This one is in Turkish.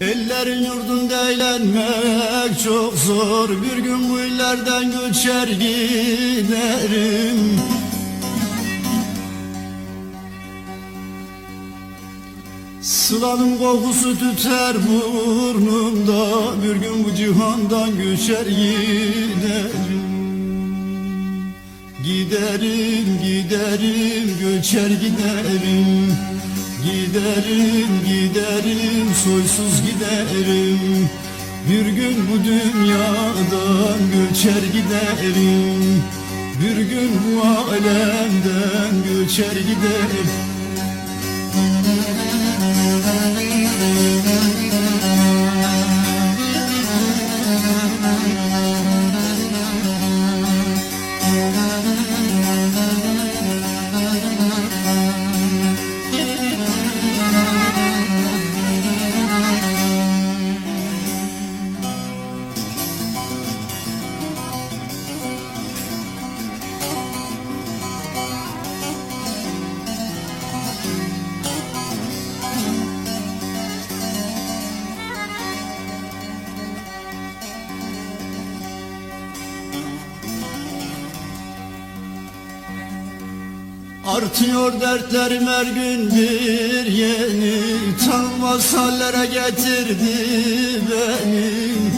Ellerin yurdunda eğlenmek çok zor. Bir gün bu illerden göçer giderim. Sılanın kokusu tüter burnumda. Bir gün bu cihandan göçer giderim. Giderim giderim göçer giderim Giderim giderim soysuz giderim. Bir gün bu dünyadan göçer giderim. Bir gün bu alemden göçer giderim Artıyor dertlerim her gün bir yeni. Tanınmaz hallere getirdi beni